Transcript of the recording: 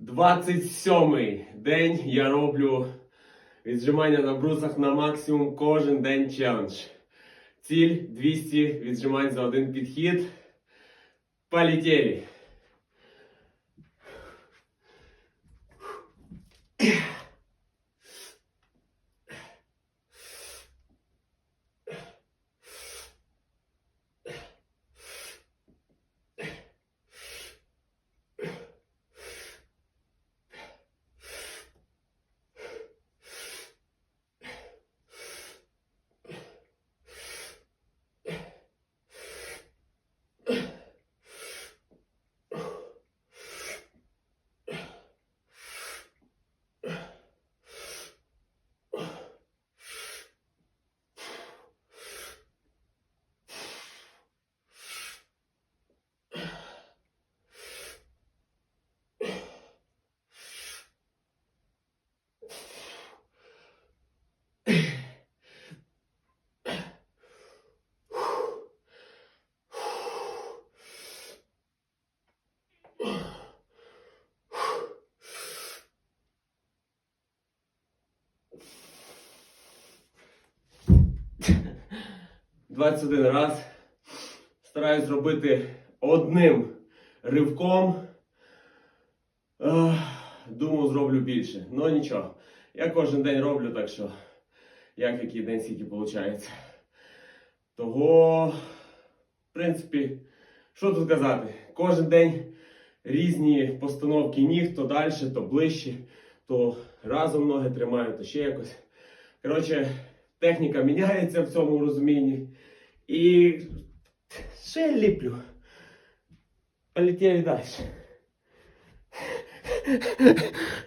27-й день я роблю віджимання на брусах на максимум кожен день челендж. Ціль 200 віджимань за один підхід. Полетели! – 21 раз. Стараюсь зробити одним ривком. Думав, зроблю більше. Ну нічого. Я кожен день роблю, так що як який день скільки виходить. Того, в принципі, що тут казати? Кожен день різні постановки ніг, то далі, то ближче, то разом ноги тримаю, то ще якось. Коротше, техніка міняється в цьому розумінні. І ще ліплю. Полетіли далі.